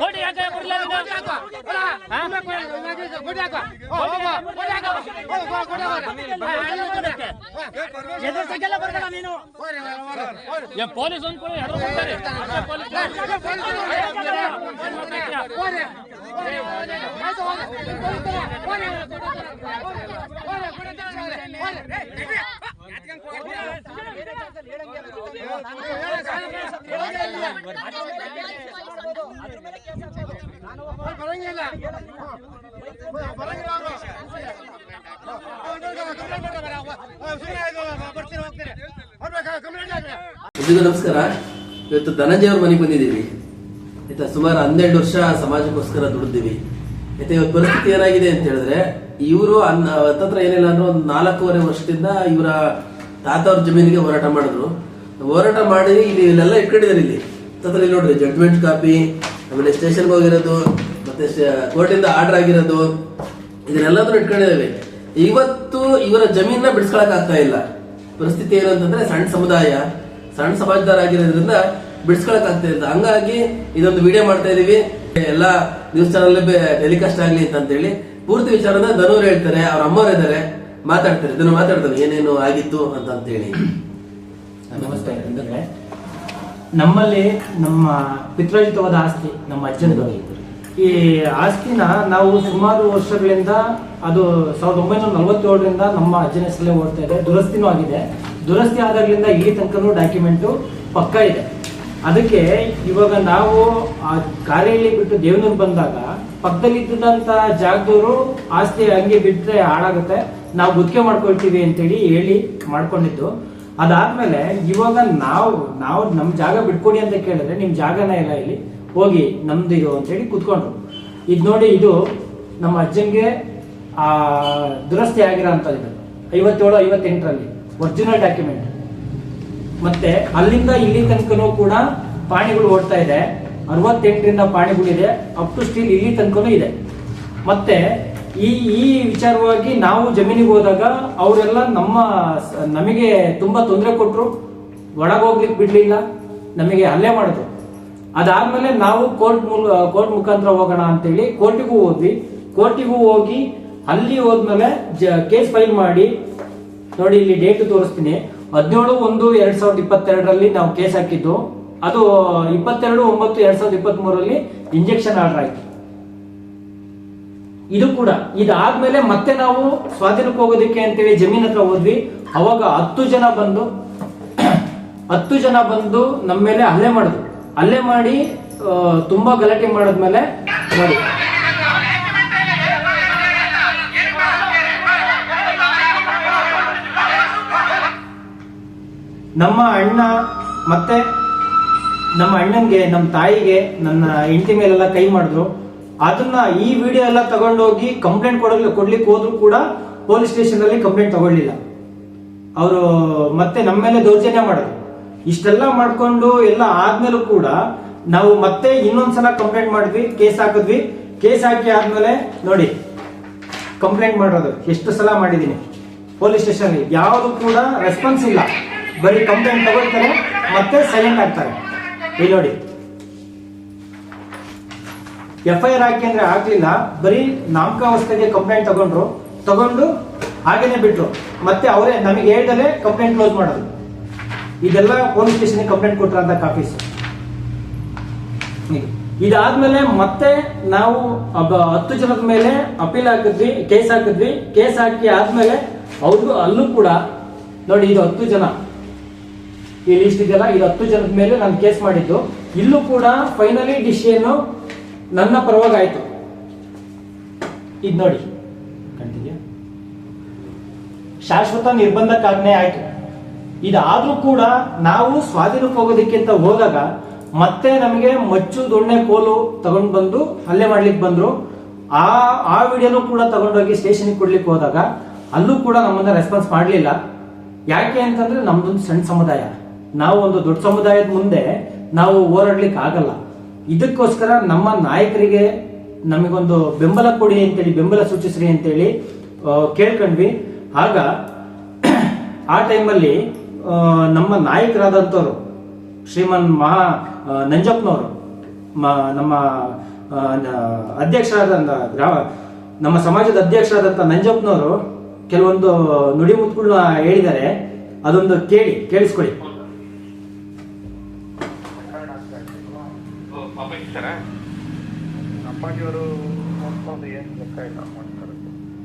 OT ಯಾಕೆ ಕೊಡ್ಲಿಲ್ಲ ನೀನು? ಎದುರ್ಸಕ್ಕೆಲ್ಲ ಬರ್ಬೇಡ ನೀನು ಏ, ಪೊಲೀಸ್ ಎಲ್ರಿಗೂ ನಮಸ್ಕಾರ. ಇವತ್ತು ಧನಂಜಯ ಅವ್ರ ಮನೆಗೆ ಬಂದಿದ್ದೀವಿ. ಆಯ್ತಾ, ಸುಮಾರು ಹನ್ನೆರಡು ವರ್ಷ ಸಮಾಜಕ್ಕೋಸ್ಕರ ದುಡಿದೀವಿ ಆಯ್ತಾ, ಇವತ್ತು ಪರಿಸ್ಥಿತಿ ಏನಾಗಿದೆ ಅಂತ ಹೇಳಿದ್ರೆ, ಇವರು ಹತ್ತತ್ರ ಏನಿಲ್ಲ ಅಂದ್ರೆ ಒಂದು ನಾಲ್ಕೂವರೆ ವರ್ಷದಿಂದ ಇವರ ತಾತ ಅವ್ರ ಜಮೀನಿಗೆ ಹೋರಾಟ ಮಾಡಿದ್ರು. ಹೋರಾಟ ಮಾಡಿ ಇಲ್ಲಿ ಇಲ್ಲೆಲ್ಲ ಇಟ್ಕೊಂಡಿದ್ದಾರೆ ಇಲ್ಲಿ. ತತ್ರ ಇಲ್ಲಿ ನೋಡ್ರಿ ಜಡ್ಜ್ಮೆಂಟ್ ಕಾಪಿ ಆಮೇಲೆ ಸ್ಟೇಷನ್ಗೆ ಹೋಗಿರೋದು, ಮತ್ತೆ ಕೋರ್ಟಿಂದ ಆರ್ಡರ್ ಆಗಿರೋದು, ಇದನ್ನೆಲ್ಲದನ್ನು ಇಟ್ಕೊಂಡಿದ್ದೇವೆ. ಇವತ್ತು ಇವರ ಜಮೀನ ಬಿಡಿಸ್ಕೊಳಕ್ ಆಗ್ತಾ ಇಲ್ಲ. ಪರಿಸ್ಥಿತಿ ಏನು ಸಣ್ಣ ಸಮುದಾಯ, ಸಣ್ಣ ಸಮಾಜದಾರಾಗಿರೋದ್ರಿಂದ ಬಿಡಿಸ್ಕೊಳಕ್ ಆಗ್ತಾ ಇಲ್ಲ. ಹಂಗಾಗಿ ಇದೊಂದು ವಿಡಿಯೋ ಮಾಡ್ತಾ ಇದೀವಿ. ಎಲ್ಲ ನ್ಯೂಸ್ ಚಾನಲ್ ಟೆಲಿಕಾಸ್ಟ್ ಆಗ್ಲಿ ಅಂತ ಹೇಳಿ ಪೂರ್ತಿ ವಿಚಾರನ ಧನೂರ್ ಹೇಳ್ತಾರೆ, ಅವ್ರ ಅಮ್ಮವ್ರು ಇದ್ದಾರೆ. ಮಾತಾಡ್ತಾರೆ, ಇದನ್ನು ಮಾತಾಡ್ತಾರೆ, ಏನೇನು ಆಗಿತ್ತು ಅಂತ ಅಂತೇಳಿ. ನಮಸ್ತೆ. ನಮ್ಮಲ್ಲಿ ನಮ್ಮ ಪಿತ್ರಯುತವಾದ ಆಸ್ತಿ ನಮ್ಮ ಅಜ್ಜನದು ಈ ಆಸ್ತಿನ ನಾವು ಸುಮಾರು ವರ್ಷಗಳಿಂದ ಅದು ಸಾವಿರದ ಒಂಬೈನೂರ ನಲವತ್ತೇಳರಿಂದ ನಮ್ಮ ಅಜ್ಜನ ಹೆಸರಲ್ಲೇ ಓಡ್ತಾ ಇದೆ. ದುರಸ್ತಿನೂ ಆಗಿದೆ. ದುರಸ್ತಿ ಆದಾಗಲಿಂದ ಈ ತನಕನೂ ಡಾಕ್ಯುಮೆಂಟು ಪಕ್ಕ ಇದೆ. ಅದಕ್ಕೆ ಇವಾಗ ನಾವು ಆ ಕಾರ್ಯಲ್ಲಿ ಬಿಟ್ಟು ದೇವನೂರು ಬಂದಾಗ ಪಕ್ಕದಲ್ಲಿ ಇದ್ದಂತ ಜಾಗದವರು ಆಸ್ತಿ ಹಂಗೆ ಬಿಟ್ಟರೆ ಹಾಳಾಗುತ್ತೆ. ನಾವು ಗುತ್ತಿಗೆ ಮಾಡ್ಕೊಳ್ತೀವಿ ಅಂತೇಳಿ ಹೇಳಿ ಮಾಡ್ಕೊಂಡಿದ್ದು. ಅದಾದ್ಮೇಲೆ ಇವಾಗ ನಾವು ನಾವು ನಮ್ಮ ಜಾಗ ಬಿಟ್ಕೊಡಿ ಅಂತ ಕೇಳಿದ್ರೆ ನಿಮ್ ಜಾಗನೇ ಇಲ್ಲ ಇಲ್ಲಿ ಹೋಗಿ ನಮ್ದು ಇದು ಅಂತೇಳಿ ಕುತ್ಕೊಂಡ್ರು. ಇದು ನೋಡಿ ಇದು ನಮ್ಮ ಅಜ್ಜಂಗೆ ಆ, ದುರಸ್ತಿ ಆಗಿರೋ ಇದು. ಐವತ್ತೇಳು, ಐವತ್ತೆಂಟರಲ್ಲಿ ಒರಿಜಿನಲ್ ಡಾಕ್ಯುಮೆಂಟ್ ಮತ್ತೆ ಅಲ್ಲಿಂದ ಇಲ್ಲಿ ತನಕನೂ ಕೂಡ ಪಾಣಿಗಳು ಓಡ್ತಾ ಇದೆ. ಅರವತ್ತೆಂಟರಿಂದ ಪಾಣಿಗಳಿದೆ. ಅಪ್ ಟು ಸ್ಟೀಲ್ ಇಲ್ಲಿ ತನಕನೂ ಇದೆ. ಮತ್ತೆ ಈ ಈ ವಿಚಾರವಾಗಿ ನಾವು ಜಮೀನಿಗೆ ಹೋದಾಗ ಅವರೆಲ್ಲ ನಮ್ಮ ನಮಗೆ ತುಂಬಾ ತೊಂದರೆ ಕೊಟ್ಟರು ಒಳಗೋಗ್ಲಿಕ್ಕೆ ಬಿಡಲಿಲ್ಲ. ನಮಗೆ ಹಲ್ಲೆ ಮಾಡಿದ್ರು. ಅದಾದ್ಮೇಲೆ ನಾವು ಕೋರ್ಟ್ ಮೂಲ, ಕೋರ್ಟ್ ಮುಖಾಂತರ ಹೋಗೋಣ ಅಂತೇಳಿ ಕೋರ್ಟಿಗೂ ಹೋದ್ವಿ. ಕೋರ್ಟಿಗೂ ಹೋಗಿ ಅಲ್ಲಿ ಹೋದ್ಮೇಲೆ ಕೇಸ್ ಫೈಲ್ ಮಾಡಿ, ನೋಡಿ ಇಲ್ಲಿ ಡೇಟ್ ತೋರಿಸ್ತೀನಿ. ಹದಿನೇಳು ಒಂದು ಎರಡ್ ಸಾವಿರದ ಇಪ್ಪತ್ತೆರಡರಲ್ಲಿ ನಾವು ಕೇಸ್ ಹಾಕಿದ್ದು. ಅದು ಇಪ್ಪತ್ತೆರಡು ಒಂಬತ್ತು ಎರಡ್ ಸಾವಿರದ ಇಪ್ಪತ್ತ್ ಮೂರಲ್ಲಿ ಇಂಜೆಕ್ಷನ್ ಆರ್ಡರ್ ಆಯ್ತು. ಇದು ಕೂಡ, ಇದಾದ್ಮೇಲೆ ಮತ್ತೆ ನಾವು ಸ್ವಾಧೀನಕ್ಕೆ ಹೋಗೋದಕ್ಕೆ ಅಂತೇಳಿ ಜಮೀನ್ ಹತ್ರ ಹೋದ್ವಿ. ಅವಾಗ ಹತ್ತು ಜನ ಬಂದು, ಹತ್ತು ಜನ ಬಂದು ನಮ್ಮ ಮೇಲೆ ಹಲ್ಲೆ ಮಾಡಿದ್ರು. ಹಲ್ಲೆ ಮಾಡಿ ತುಂಬಾ ಗಲಾಟೆ ಮಾಡಿದ್ಮೇಲೆ ನೋಡಿ. ನಮ್ಮ ಅಣ್ಣ ಮತ್ತೆ ನಮ್ಮ ಅಣ್ಣನಿಗೆ ನಮ್ಮ ತಾಯಿಗೆ ನನ್ನ ಹೆಂಡತಿ ಮೇಲೆಲ್ಲ ಕೈ ಮಾಡಿದ್ರು. ಅದನ್ನ ಈ ವಿಡಿಯೋ ಎಲ್ಲ ತಗೊಂಡೋಗಿ ಕಂಪ್ಲೇಂಟ್ ಕೊಡಲಿ ಕೊಡ್ಲಿಕ್ಕೆ ಹೋದ್ರು ಕೂಡ ಪೊಲೀಸ್ ಸ್ಟೇಷನ್ ಅಲ್ಲಿ ಕಂಪ್ಲೇಂಟ್ ತಗೊಳ್ಳಿಲ್ಲ. ಅವರು ಮತ್ತೆ ನಮ್ಮ ಮೇಲೆ ದೌರ್ಜನ್ಯ ಮಾಡಿದ್ರು. ಇಷ್ಟೆಲ್ಲ ಮಾಡ್ಕೊಂಡು ಎಲ್ಲ ಆದ್ಮೇಲೂ ಕೂಡ ನಾವು ಮತ್ತೆ ಇನ್ನೊಂದ್ಸಲ ಕಂಪ್ಲೇಂಟ್ ಮಾಡಿದ್ವಿ ಕೇಸ್ ಹಾಕಿದ್ವಿ. ಕೇಸ್ ಹಾಕಿ ಆದ್ಮೇಲೆ ನೋಡಿ ಕಂಪ್ಲೇಂಟ್ ಮಾಡೋದು ಎಷ್ಟು ಸಲ ಮಾಡಿದ್ದೀನಿ? ಪೊಲೀಸ್ ಸ್ಟೇಷನ್ ಯಾವುದು ಕೂಡ ರೆಸ್ಪಾನ್ಸ್ ಇಲ್ಲ. ಬರೀ ಕಂಪ್ಲೇಂಟ್ ತಗೊಳ್ತಾರೆ, ಮತ್ತೆ ಸೈಲೆಂಟ್ ಆಗ್ತಾರೆ. ಇಲ್ಲಿ ನೋಡಿ. ಎಫ್ ಐ ಆರ್ ಹಾಕಿ ಅಂದ್ರೆ ಆಗ್ಲಿಲ್ಲ. ಬರೀ ನಾಮಕಾವಸ್ಥೆಗೆ ಕಂಪ್ಲೇಂಟ್ ತಗೊಂಡ್ರು. ತಗೊಂಡು ಹಾಗೇನೆ ಬಿಟ್ರು. ಮತ್ತೆ ಅವರೇ ನಮಗೆ ಹೇಳ್ದಲೆ ಕಂಪ್ಲೇಂಟ್ ಕ್ಲೋಸ್ ಮಾಡೋದು. ಇದೆಲ್ಲ ಪೊಲೀಸ್ ಸ್ಟೇಷನ್ ಕಂಪ್ಲೇಂಟ್ ಕೊಟ್ಟರಂತ ಕಾಪೀಸ್ ಇದಾದ್ಮೇಲೆ ಮತ್ತೆ ನಾವು ಹತ್ತು ಜನದ ಮೇಲೆ ಅಪೀಲ್ ಹಾಕಿದ್ವಿ, ಕೇಸ್ ಹಾಕಿದ್ವಿ. ಕೇಸ್ ಹಾಕಿ ಆದ್ಮೇಲೆ ಅವ್ರಿಗೂ ಅಲ್ಲೂ ಕೂಡ ನೋಡಿ ಇದು ಹತ್ತು ಜನ. ಈ ಲಿಸ್ಟ್ ಇದೆಯಲ್ಲ ಇದು ಹತ್ತು ಜನದ ಮೇಲೆ ನಾನು ಕೇಸ್ ಮಾಡಿದ್ದು. ಇಲ್ಲೂ ಕೂಡ ಫೈನಲಿ ಡಿಸಿಷನ್ ನನ್ನ ಪರವಾಗಿ ಆಯ್ತು ಇದು ನೋಡಿ. ಕಾಣ್ತಿದ್ಯಾ? ಶಾಶ್ವತ ನಿರ್ಬಂಧಕ್ಕಾಜ್ಞೆ ಆಯ್ತು. ಇದಾದರೂ ಕೂಡ ನಾವು ಸ್ವಾಧೀನಕ್ಕೆ ಹೋಗೋದಕ್ಕಿಂತ ಹೋದಾಗ ಮತ್ತೆ ನಮಗೆ ಮಚ್ಚು, ದೊಣ್ಣೆ, ಕೋಲು ತಗೊಂಡು ಬಂದು ಹಲ್ಲೆ ಮಾಡ್ಲಿಕ್ಕೆ ಬಂದ್ರು. ಆ ಆ ವಿಡಿಯೋನು ಕೂಡ ತಗೊಂಡೋಗಿ ಸ್ಟೇಷನ್ಗೆ ಕೊಡ್ಲಿಕ್ಕೆ ಹೋದಾಗ ಅಲ್ಲೂ ಕೂಡ ನಮ್ಮನ್ನ ರೆಸ್ಪಾನ್ಸ್ ಮಾಡಲಿಲ್ಲ. ಯಾಕೆ ಅಂತಂದ್ರೆ ನಮ್ದೊಂದು ಸಣ್ಣ ಸಮುದಾಯ. ನಾವು ಒಂದು ದೊಡ್ಡ ಸಮುದಾಯದ ಮುಂದೆ ನಾವು ಹೋರಾಡ್ಲಿಕ್ಕೆ ಆಗಲ್ಲ ಇದಕ್ಕೋಸ್ಕರ ನಮ್ಮ ನಾಯಕರಿಗೆ ನಮಗೊಂದು ಬೆಂಬಲ ಕೊಡಿ ಅಂತೇಳಿ, ಬೆಂಬಲ ಸೂಚಿಸ್ರಿ ಅಂತೇಳಿ ಕೇಳ್ಕೊಂಡ್ವಿ. ಆಗ ಆ ಟೈಮಲ್ಲಿ ನಮ್ಮ ನಾಯಕರಾದಂಥವ್ರು, ಶ್ರೀಮನ್ ಮಹಾ ನಂಜಪ್ಪನವರು ನಮ್ಮ ಅಧ್ಯಕ್ಷರಾದ ಗ್ರಾಮ, ನಮ್ಮ ಸಮಾಜದ ಅಧ್ಯಕ್ಷರಾದಂಥ ನಂಜಪ್ಪನವರು ಕೆಲವೊಂದು ನುಡಿಮುತ್ತುಗಳನ್ನ ಹೇಳಿದ್ದಾರೆ. ಅದೊಂದು ಕೇಳಿ, ಕೇಳಿಸ್ಕೊಳ್ಳಿ. ಅಪ್ಪಾಜಿಯವರು ನೋಡ್ಕೊಂಡು ಏನು ಗೊತ್ತಾಯಿಲ್ಲ ಮಾಡ್ತಾರೆ.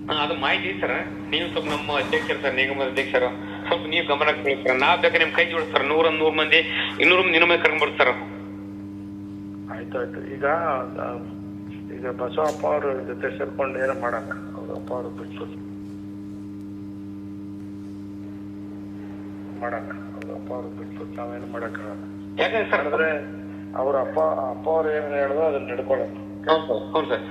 ಹಾ, ಅದು ಮಾಹಿತಿ ಸರ್ ನೀವು ಸ್ವಲ್ಪ ನಮ್ಮ ಅಧ್ಯಕ್ಷರು ಸರ್ ನಿಗಮದ ಅಧ್ಯಕ್ಷರು ಸ್ವಲ್ಪ ನೀವು ಗಮನ ಸರ್. ನಾವ್ ಬೇಕಾದ್ರೆ ನಿಮ್ ಕೈ ಜೋಡಿಸ್ತಾರ ಸರ್. ನೂರ ನೂರ್ ಮಂದಿ ಇನ್ನೂರು ನಿನ್ನ ಮೇಲೆ ಕರ್ಕೊಂಡ್ ಬರ್ತಾರೆ ಸರ್. ಆಯ್ತು ಆಯ್ತು. ಈಗ ಈಗ ಬಸವಪ್ಪ ಅವ್ರ ಜೊತೆ ಸೇರ್ಕೊಂಡು ಏನೋ ಮಾಡಲ್ಲ. ಅವ್ರ ಅಪ್ಪ ಅವರು ಬಿಟ್ಟು ಮಾಡಲ್ಲ. ಅವ್ರ ಅಪ್ಪ ಅವ್ರು ಬಿಟ್ಟು ನಾವೇನು ಮಾಡಕ್ಕಾಗಲ್ಲ. ಯಾಕಂದ್ರೆ ಸರ್? ಅಂದ್ರೆ ಅವ್ರ ಅಪ್ಪ ಅಪ್ಪ ಅವ್ರು ಏನ್ ಹೇಳಿದ್ರು ಅದನ್ನ ನಡ್ಕೊಳ್ಳೋಣ ಹ್ಞೂ ಸರ್ ಹೌದು ಸರ್.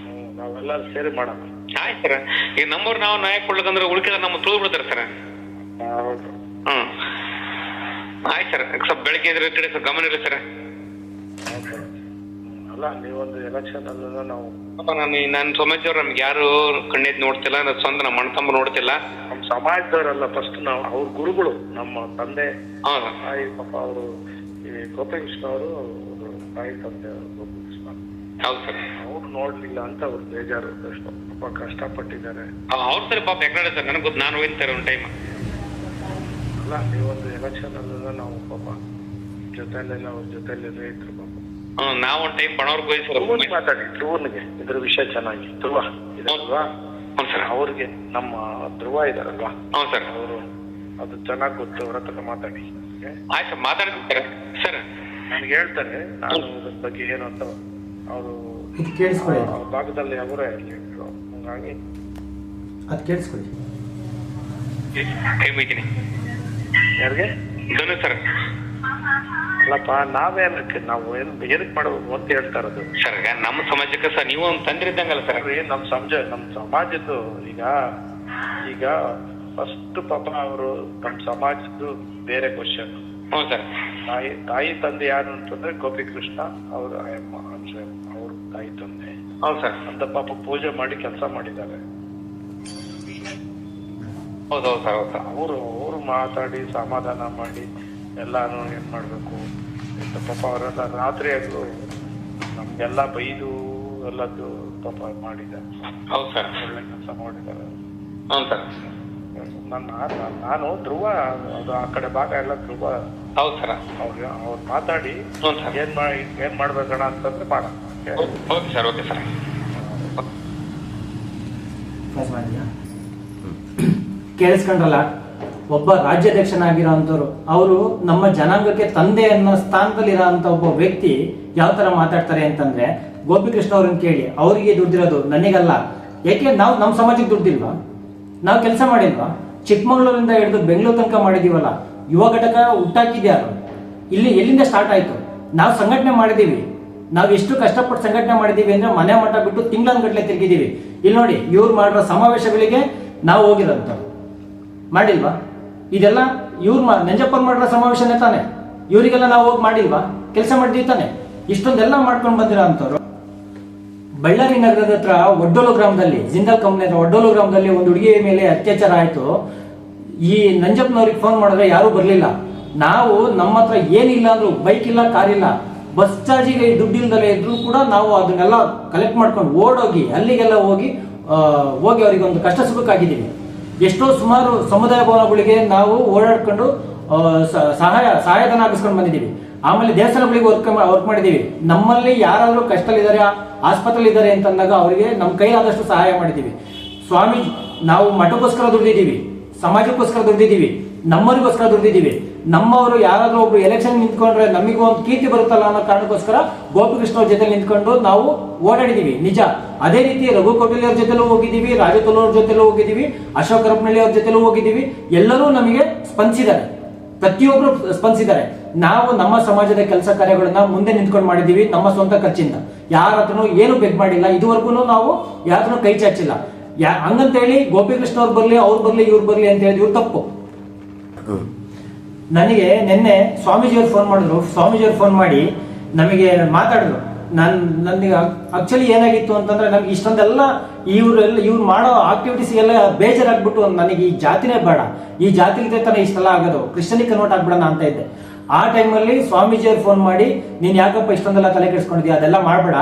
ಹ್ಮ್ ನಾವೆಲ್ಲ ಸೇರಿ ಮಾಡೋಣ. ಆಯ್ತು ಸರ್. ಈ ನಮ್ಮವ್ರು ನಾವು ನಾಯಕ ಕೊಡ್ಬೇಕಂದ್ರೆ ಉಳಿಕೆ ನಮ್ಮ ತುಳಿದು ಬಿಡ್ತಾರೆ ಸರ್. ಹಾ, ಹೌದು. ಹ್ಮ್. ಆಯ್ತು ಸರ್ ಸ್ವಲ್ಪ ಬೆಳಗ್ಗೆ ಇದ್ರೆ ತಿಳಿ ಸರ್ ಗಮನ ಇರಿ ಸರ್. ಹೌದು. ಅಲ್ಲ ನೀವೊಂದು ಎಲೆಕ್ಷನ್ ಅಲ್ಲ ನಾವು ಪಾಪ ನಾನು ನಾನು ಸಮಾಜದವ್ರು ನಮ್ಗೆ ಯಾರು ಕಣ್ಣೈತಿ ನೋಡ್ತಿಲ್ಲ ನನ್ನ ಸ್ವಂತ ನಮ್ಮ ಅಣ್ಣ ತಮ್ಮ ನೋಡ್ತಿಲ್ಲ. ನಮ್ಮ ಸಮಾಜದವರಲ್ಲ ಫಸ್ಟ್ ನಾವು ಅವ್ರ ಗುರುಗಳು ನಮ್ಮ ತಂದೆ. ಹೌದು. ತಾಯಿ ಪಾಪ ಅವರು ಈ ಗೋಪಿಕೃಷ್ಣ ಅವರು ತಾಯಿ ತಂದೆ ಅವರು ಗೋಪಿಕೃಷ್ಣ ಹೌದು ಸರ್. ಅವ್ರು ನೋಡ್ಲಿಲ್ಲ ಅಂತ ಅವ್ರು ಬೇಜಾರು ಎಷ್ಟು ಪಾಪ ಕಷ್ಟಪಟ್ಟಿದ್ದಾರೆ. ಅವ್ರು ಸರಿ ಪಾಪ ಯಾಕಂದ್ರೆ ಸರ್ ನನಗೆ ಗೊತ್ತು ನಾನು ಹೋಗ್ತಾರೆ ಒಂದು ಟೈಮ್ ಅಲ್ಲ ನೀವೊಂದು ಎಲೆಕ್ಷನ್ ಅಲ್ಲ ನಾವು ಪಾಪ ಜೊತೆಲೆಲ್ಲ ಅವ್ರ ಜೊತೆಲೆಲ್ಲ ಇದ್ರು ಪಾಪ. ನಾವು ಒಂದು ಟೈಮ್ ಬಣವ್ರಿಗೆ ಹೋಗಿ ಸರ್. ಮಾತಾಡಿ ಧ್ರುವನ್ಗೆ ಇದ್ರ ವಿಷಯ ಚೆನ್ನಾಗಿ. ಧ್ರುವ ಇದಲ್ವಾ ಸರ್. ಅವ್ರಿಗೆ ನಮ್ಮ ಧ್ರುವ ಇದಾರಲ್ವಾ? ಹ್ಞೂ ಸರ್. ಅವರು ಅದು ಚೆನ್ನಾಗಿ ಗೊತ್ತು ಅವ್ರ ಹತ್ರ ಮಾತಾಡಿ? ಆಯ್ತು ಮಾತಾಡ್ತೀನಿ ಸರ್. ನನಗೆ ಹೇಳ್ತಾರೆ ನಾನು ಇದ್ರ ಬಗ್ಗೆ ಏನು ಅಂತ ಅವರು ಇದು ಕೇಳಿಸ್ಕೊಳ್ಳಿ. ಅವ್ರ ಭಾಗದಲ್ಲಿ ಅವರೇ ಲೀಡ್ರು. ಹಂಗಾಗಿ ಅದು ಕೇಳಿಸ್ಕೊಳ್ಳಿ. ಯಾರಿಗೆ? ಧನು ಸರ್. ಅಲ್ಲಪ್ಪ ನಾವೇನಕ್ಕೆ ನಾವು ಏನು ಏನಕ್ಕೆ ಮಾಡಬೇಕು ಅಂತ ಹೇಳ್ತಾ ಇರೋದು? ಸರ್ ಈಗ ನಮ್ಮ ಸಮಾಜಕ್ಕೆ ಸರ್ ನೀವು ಒಂದು ತಂದ್ರೆ ಇದ್ದಂಗಲ್ಲ ಸರ್. ನೋಡ್ರಿ ನಮ್ ಸಮಾಜ ನಮ್ ಸಮಾಜದ್ದು ಈಗ ಈಗ ಫಸ್ಟ್ ಪಾಪ ಅವರು ಸಮಾಜದ್ದು ಬೇರೆ ಕ್ವಶನ್ ತಾಯಿ ತಾಯಿ ತಂದೆ ಯಾರು ಅಂತಂದ್ರೆ ಗೋಪಿಕೃಷ್ಣ ಅವ್ರ ಅಯ್ಯಮ್ಮ ಅಂದ್ರೆ ಅವ್ರ ತಾಯಿ ತಂದೆ. ಹೌದು ಸರ್. ಅಂತ ಪಾಪ ಪೂಜೆ ಮಾಡಿ ಕೆಲಸ ಮಾಡಿದ್ದಾರೆ. ಅವರು ಅವರು ಮಾತಾಡಿ ಸಮಾಧಾನ ಮಾಡಿ ಎಲ್ಲಾನು ಏನ್ ಮಾಡ್ಬೇಕು? ಅಂತ ಪಾಪ ಅವರೆಲ್ಲ ರಾತ್ರಿ ಅದು ನಮ್ಗೆಲ್ಲ ಬೈದು ಎಲ್ಲದ್ದು ಪಾಪ ಮಾಡಿದ್ದಾರೆ. ಹೌದು ಸರ್. ಒಳ್ಳೆ ಕೆಲಸ ಮಾಡಿದ್ದಾರೆ. ನನ್ನ ನಾನು ಧ್ರುವ ಅದು ಆ ಕಡೆ ಭಾಗ ಎಲ್ಲ ಧ್ರುವ. ಹೌದು ಸರ್. ಅವ್ರು ಅವ್ರು ಮಾತಾಡಿ ಹ್ಞೂ ಸರ್. ಏನ್ ಮಾಡಿ ಏನ್ ಮಾಡ್ಬೇಕಣ ಅಂತಂದ್ರೆ ಮಾಡೋಣ. ಓಕೆ? Sir okay sir. ಮಾಡಿದ್ಯಾ ಕೇಳಿಸ್ಕೊಂಡ್ರಲ್ಲ ಒಬ್ಬ ರಾಜ್ಯಾಧ್ಯಕ್ಷನಾಗಿರೋಂಥವ್ರು ಅವರು ನಮ್ಮ ಜನಾಂಗಕ್ಕೆ ತಂದೆ ಅನ್ನೋ ಸ್ಥಾನದಲ್ಲಿ ಇರೋಂಥ ಒಬ್ಬ ವ್ಯಕ್ತಿ ಯಾವ ತರ ಮಾತಾಡ್ತಾರೆ ಅಂತಂದ್ರೆ ಗೋಪಿಕೃಷ್ಣ ಅವ್ರನ್ನ ಕೇಳಿ ಅವರಿಗೆ ದುಡ್ಡಿರೋದು ನನಗಲ್ಲ. ಯಾಕೆ ನಾವು ನಮ್ಮ ಸಮಾಜಕ್ಕೆ ದುಡ್ಡಿಲ್ವಾ ನಾವು ಕೆಲಸ ಮಾಡಿಲ್ವಾ? ಚಿಕ್ಕಮಗಳೂರಿಂದ ಹಿಡಿದು ಬೆಂಗಳೂರು ತನಕ ಮಾಡಿದೀವಲ್ಲ, ಯುವ ಘಟಕ ಹುಟ್ಟಾಕಿದ್ಯಾರು ಇಲ್ಲಿ ಎಲ್ಲಿಂದ ಸ್ಟಾರ್ಟ್ ಆಯ್ತು? ನಾವು ಸಂಘಟನೆ ಮಾಡಿದೀವಿ. ನಾವು ಎಷ್ಟು ಕಷ್ಟಪಟ್ಟು ಸಂಘಟನೆ ಮಾಡಿದೀವಿ ಅಂದ್ರೆ ಮನೆ ಮಠ ಬಿಟ್ಟು ತಿಂಗಳನ್ಗಟ್ಲೆ ತಿರುಗಿದೀವಿ. ಇಲ್ಲಿ ನೋಡಿ, ಇವ್ರು ಮಾಡಿರೋ ಸಮಾವೇಶಗಳಿಗೆ ನಾವು ಹೋಗಿರೋಂಥ ಮಾಡಿಲ್ವಾ? ಇದೆಲ್ಲ ಇವ್ರು ಮಾ ನಂಜಪ್ಪನ್ ಮಾಡಿರೋ ಸಮಾವೇಶನೇ ತಾನೆ? ಇವರಿಗೆಲ್ಲ ನಾವು ಹೋಗಿ ಮಾಡಿಲ್ವಾ? ಕೆಲಸ ಮಾಡಿದೀವಿ ತಾನೆ? ಇಷ್ಟೊಂದೆಲ್ಲ ಮಾಡ್ಕೊಂಡು ಬಂದಿರೋ ಅಂಥವ್ರು. ಬಳ್ಳಾರಿ ನಗರದ ಹತ್ರ ಒಡ್ಡೋಲು ಗ್ರಾಮದಲ್ಲಿ, ಜಿಂದಾಲ್ ಕಂಪ್ನಿ ಹತ್ರ ಒಡ್ಡೋಲು ಗ್ರಾಮದಲ್ಲಿ ಒಂದು ಹುಡುಗಿಯ ಮೇಲೆ ಅತ್ಯಾಚಾರ ಆಯಿತು. ಈ ನಂಜಪ್ಪನವ್ರಿಗೆ ಫೋನ್ ಮಾಡಿದ್ರೆ ಯಾರೂ ಬರಲಿಲ್ಲ. ನಾವು ನಮ್ಮ ಹತ್ರ ಏನಿಲ್ಲ ಅಂದ್ರು ಬೈಕ್ ಇಲ್ಲ ಕಾರ್ ಇಲ್ಲ ಬಸ್ ಚಾರ್ಜಿಗೆ ದುಡ್ಡು ಇಲ್ಲದಲ್ಲೇ ಇದ್ರು ಕೂಡ ನಾವು ಅದನ್ನೆಲ್ಲ ಕಲೆಕ್ಟ್ ಮಾಡ್ಕೊಂಡು ಓಡೋಗಿ, ಅಲ್ಲಿಗೆಲ್ಲ ಹೋಗಿ ಹೋಗಿ ಅವರಿಗೆ ಒಂದು ಕಷ್ಟ ಸುಖಕ್ಕಾಗಿದ್ದೀವಿ. ಎಷ್ಟೋ ಸುಮಾರು ಸಮುದಾಯ ಭವನಗಳಿಗೆ ನಾವು ಓಡಾಡ್ಕೊಂಡು ಸಹಾಯ, ಸಹಾಯಧನ ಹಾಕಿಸ್ಕೊಂಡು ಬಂದಿದ್ದೀವಿ. ಆಮೇಲೆ ದೇವಸ್ಥಾನಗಳಿಗೆ ವರ್ಕ್ ವರ್ಕ್ ಮಾಡಿದ್ದೀವಿ. ನಮ್ಮಲ್ಲಿ ಯಾರಾದರೂ ಕಷ್ಟದಲ್ಲಿದ್ದಾರೆ ಆಸ್ಪತ್ರೆಯಲ್ಲಿ ಇದ್ದಾರೆ ಅಂತಂದಾಗ ಅವರಿಗೆ ನಮ್ಮ ಕೈಲಾದಷ್ಟು ಸಹಾಯ ಮಾಡಿದ್ದೀವಿ. ಸ್ವಾಮಿ ನಾವು ಮಠಕ್ಕೋಸ್ಕರ ದುಡ್ದಿದ್ದೀವಿ, ಸಮಾಜಕ್ಕೋಸ್ಕರ ದುಡ್ದಿದ್ದೀವಿ ನಮ್ಮರಿಗೋಸ್ಕರ ದುಡ್ದಿದ್ದೀವಿ. ನಮ್ಮವರು ಯಾರಾದರೂ ಒಬ್ರು ಎಲೆಕ್ಷನ್ ನಿಂತ್ಕೊಂಡ್ರೆ ನಮಗೂ ಒಂದು ಕೀರ್ತಿ ಬರುತ್ತಲ್ಲ ಅನ್ನೋ ಕಾರಣಕ್ಕೋಸ್ಕರ ಗೋಪಿಕೃಷ್ಣ ಜೊತೆ ನಿಂತ್ಕೊಂಡು ನಾವು ಓಡಾಡಿದೀವಿ ನಿಜ. ಅದೇ ರೀತಿ ರಘು ಕಪಿಲ್ ಜೊತೆಲೂ ಹೋಗಿದ್ದೀವಿ ರಾಜು ಅವ್ರ ಜೊತೆಲೂ ಹೋಗಿದ್ದೀವಿ ಅಶೋಕ್ ರಪ್ನಳ್ಳಿ ಅವ್ರ ಜೊತೆಲೂ ಹೋಗಿದ್ದೀವಿ. ಎಲ್ಲರೂ ನಮಗೆ ಸ್ಪಂದಿಸಿದ್ದಾರೆ. ಪ್ರತಿಯೊಬ್ಬರು ಸ್ಪಂದಿಸಿದ್ದಾರೆ. ನಾವು ನಮ್ಮ ಸಮಾಜದ ಕೆಲಸ ಕಾರ್ಯಗಳನ್ನ ಮುಂದೆ ನಿಂತ್ಕೊಂಡು ಮಾಡಿದೀವಿ ನಮ್ಮ ಸ್ವಂತ ಖರ್ಚಿಂದ. ಯಾರ ಹತ್ರನೂ ಏನು ಬೆಗ್ ಮಾಡಿಲ್ಲ ಇದುವರೆಗೂ ನಾವು ಯಾರತ್ರ ಕೈ ಚಾಚಿಲ್ಲ. ಯಾ ಹಂಗಂತ ಹೇಳಿ ಗೋಪಿಕೃಷ್ಣ ಅವ್ರು ಬರ್ಲಿ ಅವ್ರು ಬರ್ಲಿ, ಇವ್ರು ಬರ್ಲಿ ಅಂತ ಹೇಳಿದ್ ಇವ್ರು ತಪ್ಪು. ನನಗೆ ನಿನ್ನೆ ಸ್ವಾಮೀಜಿಯವ್ರು ಫೋನ್ ಮಾಡಿದ್ರು. ಸ್ವಾಮೀಜಿಯವ್ರು ಫೋನ್ ಮಾಡಿ ನಮಗೆ ಮಾತಾಡಿದ್ರು. ನಾನು ನನಗೆ ಆಕ್ಚುಲಿ ಏನಾಗಿತ್ತು ಅಂತಂದ್ರೆ ನಮ್ಗೆ ಇಷ್ಟೊಂದೆಲ್ಲ ಇವರೆಲ್ಲ, ಇವ್ರು ಮಾಡೋ ಆಕ್ಟಿವಿಟೀಸ್ ಎಲ್ಲ ಬೇಜಾರಾಗ್ಬಿಟ್ಟು, ನನಗೆ ಈ ಜಾತಿನೇ ಬೇಡ. ಈ ಜಾತಿ ತಾನೇ ಇಷ್ಟೆಲ್ಲ ಆಗೋದು. ಕ್ರಿಶ್ಚಿಯನಿಗೆ ಕನ್ವರ್ಟ್ ಆಗ್ಬಿಡೋಣ ಅಂತ ಇದ್ದೆ. ಆ ಟೈಮಲ್ಲಿ ಸ್ವಾಮೀಜಿಯವ್ರು ಫೋನ್ ಮಾಡಿ, ನೀನ್ ಯಾಕಪ್ಪ ಇಷ್ಟೊಂದೆಲ್ಲ ತಲೆ ಕೆಡಿಸ್ಕೊಂಡಿದ್ಯಾ? ಅದೆಲ್ಲ ಮಾಡಬೇಡ.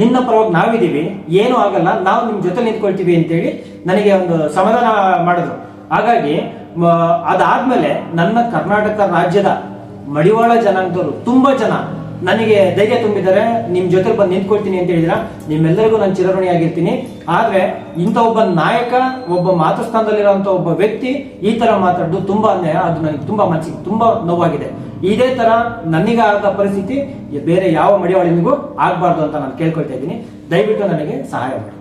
ನಿನ್ನ ಪರವಾಗಿ ನಾವಿದ್ದೀವಿ. ಏನೂ ಆಗಲ್ಲ. ನಾವು ನಿಮ್ ಜೊತೆ ನಿಂತ್ಕೊಳ್ತೀವಿ ಅಂತೇಳಿ ನನಗೆ ಒಂದು ಸಮಾಧಾನ ಮಾಡಿದ್ರು. ಹಾಗಾಗಿ ಅದಾದ್ಮೇಲೆ ನನ್ನ ಕರ್ನಾಟಕ ರಾಜ್ಯದ ಮಡಿವಾಳ ಜನಾಂಗದವರು ತುಂಬಾ ಜನ ನನಗೆ ಧೈರ್ಯ ತುಂಬಿದ್ದಾರೆ. ನಿಮ್ ಜೊತೆ ಬಂದು ನಿಂತ್ಕೊಳ್ತೀನಿ ಅಂತ ಹೇಳಿದ್ರ? ನಿಮ್ಮೆಲ್ಲರಿಗೂ ನಾನು ಚಿರಋಣಿಯಾಗಿರ್ತೀನಿ ಆದ್ರೆ ಇಂಥ ಒಬ್ಬ ನಾಯಕ, ಒಬ್ಬ ಮಾತೃಸ್ಥಾನದಲ್ಲಿರುವಂತ ಒಬ್ಬ ವ್ಯಕ್ತಿ ಈ ತರ ಮಾತಾಡೋದು ತುಂಬಾ ಅನ್ಯಾಯ. ಅದು ನನಗೆ ತುಂಬಾ ಮನಸ್ಸಿಗೆ ತುಂಬಾ ನೋವಾಗಿದೆ. ಇದೇ ತರ ನನಗೆ ಆದ ಪರಿಸ್ಥಿತಿ, ಬೇರೆ ಯಾವ ಮಡಿವಾಳಿನಿಗೂ ಆಗಬಾರ್ದು ಅಂತ ನಾನು ಕೇಳ್ಕೊಳ್ತಾ ಇದ್ದೀನಿ. ದಯವಿಟ್ಟು ನನಗೆ ಸಹಾಯ ಮಾಡಿ.